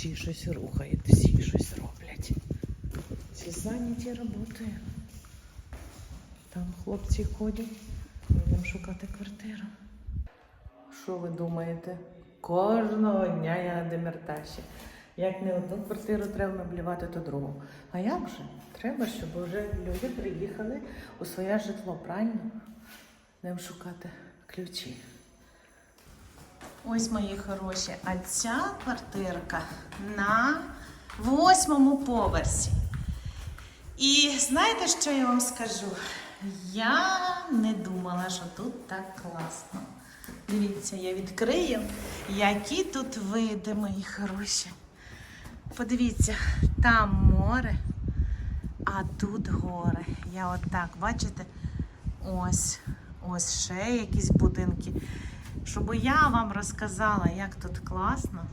всі щось рухають, всі щось роблять. Всі зайняті роботою. Там хлопці ходять, будемо шукати квартиру. Що ви думаєте? Кожного дня я на демерташі. Як не одну квартиру треба меблювати, то другу. А як же? Треба, щоб вже люди приїхали у своє житло, правильно? Будемо шукати ключі. Ось мої хороші. А ця квартирка на восьмому поверсі. І знаєте, що я вам скажу? Я не думала, що тут так класно. Дивіться, я відкрию, які тут види, мої хороші. Подивіться, там море, а тут гори. Я отак, бачите? Ось, ось ще якісь будинки. Щоб я вам розказала, як тут класно.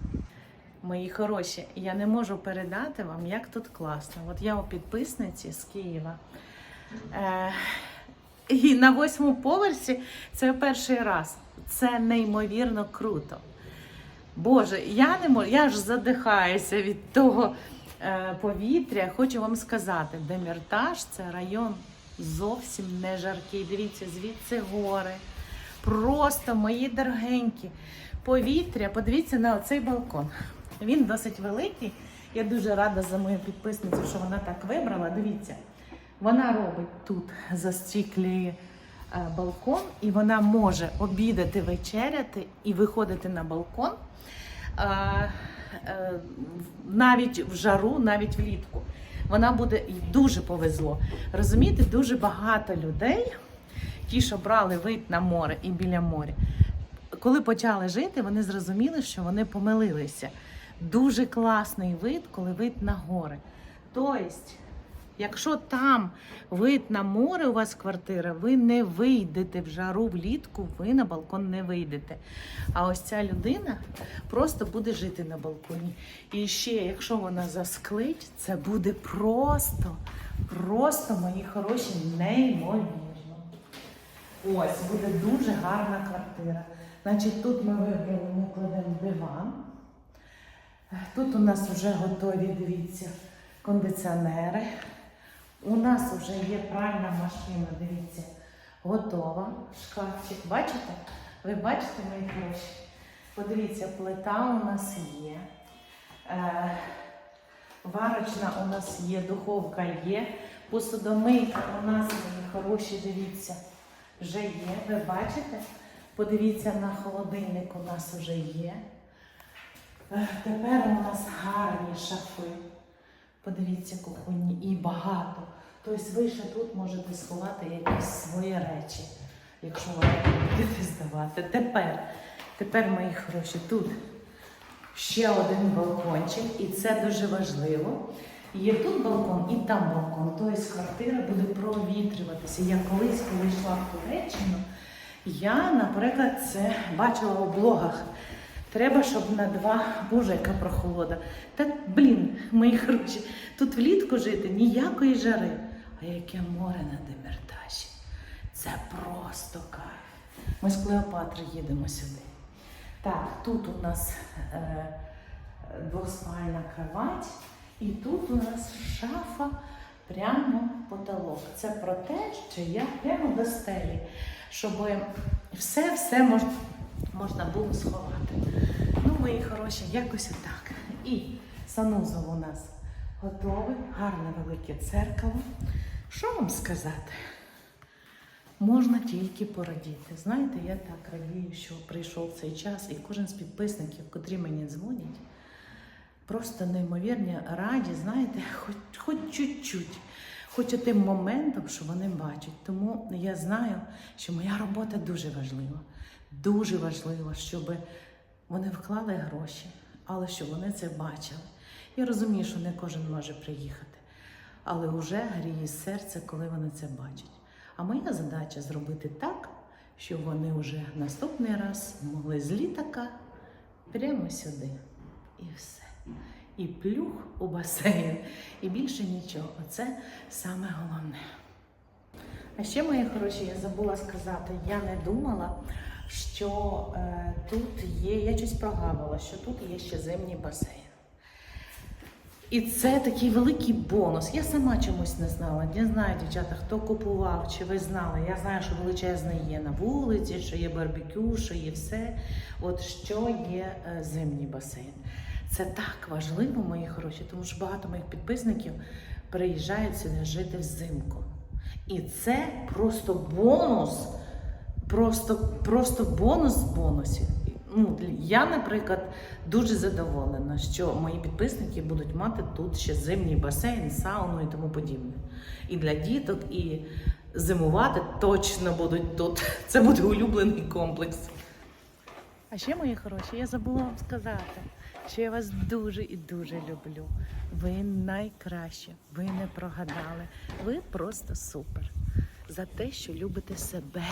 Мої хороші, я не можу передати вам, як тут класно. От я у підписниці з Києва. Е, і на восьмому поверсі це перший раз. Це неймовірно круто. Боже, я не можу, я ж задихаюся від того е, повітря. Хочу вам сказати, Деміртаж це район зовсім не жаркий. Дивіться, звідси гори. Просто мої дорогенькі. Повітря, подивіться на оцей балкон. Він досить великий. Я дуже рада за мою підписницю, що вона так вибрала. Дивіться, вона робить тут застіклює е, балкон, і вона може обідати, вечеряти і виходити на балкон е, е, навіть в жару, навіть влітку. Вона буде дуже повезло. Розумієте, дуже багато людей, ті, що брали вид на море і біля моря, коли почали жити, вони зрозуміли, що вони помилилися. Дуже класний вид, коли вид на гори. Тобто, якщо там вид на море у вас квартира, ви не вийдете в жару влітку, ви на балкон не вийдете. А ось ця людина просто буде жити на балконі. І ще, якщо вона засклить, це буде просто, просто, мої хороші, неймовірно. Ось буде дуже гарна квартира. Значить, тут ми вибрали, ми кладемо диван. Тут у нас вже готові, дивіться, кондиціонери. У нас вже є пральна машина, дивіться, готова. Шкафчик. Бачите? Ви бачите, мої хороші? Подивіться, плита у нас є. Е, варочна у нас є, духовка є. Посудомийка у нас, мої хороші, дивіться, вже є. Ви бачите? Подивіться на холодильник, у нас вже є. Е, Тепер у нас гарні шафи. Подивіться, кухонні і багато. Тобто ви ще тут можете сховати якісь свої речі, якщо ви будете здавати. Тепер, тепер, мої хороші, тут ще один балкончик, і це дуже важливо. Є тут балкон і там балкон. Тобто квартира буде провітрюватися. Я колись, коли йшла в Туреччину, я, наприклад, це бачила у блогах. Треба, щоб на два, боже, яка прохолода. Та блін, мої хороші, тут влітку жити ніякої жари. А яке море на Демерташі. Це просто кайф. Ми з Клеопатри їдемо сюди. Так, тут у нас е, двоспальна кровать, і тут у нас шафа прямо потолок. Це про те, що я прямо до стелі, щоб все-все можна, було сховати. Ну, мої хороші, якось отак. І санузел у нас готовий, гарне велике дзеркало. Що вам сказати? Можна тільки порадіти. Знаєте, я так радію, що прийшов цей час, і кожен з підписників, котрі мені дзвонять, просто неймовірні раді, знаєте, хоч, хоч чуть-чуть, хоч тим моментом, що вони бачать. Тому я знаю, що моя робота дуже важлива. Дуже важливо, щоб вони вклали гроші, але щоб вони це бачили. Я розумію, що не кожен може приїхати, але вже гріє серце, коли вони це бачать. А моя задача зробити так, щоб вони вже наступний раз могли з літака прямо сюди. І все. І плюх у басейн, і більше нічого. Оце саме головне. А ще, мої хороші, я забула сказати, я не думала, що е, тут є, я щось прогавила, що тут є ще зимній басейн. І це такий великий бонус. Я сама чомусь не знала. Не знаю, дівчата, хто купував, чи ви знали. Я знаю, що величезне є на вулиці, що є барбекю, що є все. От що є е, зимній басейн. Це так важливо, мої хороші, тому що багато моїх підписників приїжджають сюди жити взимку. І це просто бонус. Просто, просто бонус з бонусів. Ну, я, наприклад, дуже задоволена, що мої підписники будуть мати тут ще зимній басейн, сауну і тому подібне. І для діток, і зимувати точно будуть тут. Це буде улюблений комплекс. А ще, мої хороші, я забула вам сказати, що я вас дуже і дуже люблю. Ви найкраще, ви не прогадали. Ви просто супер. За те, що любите себе.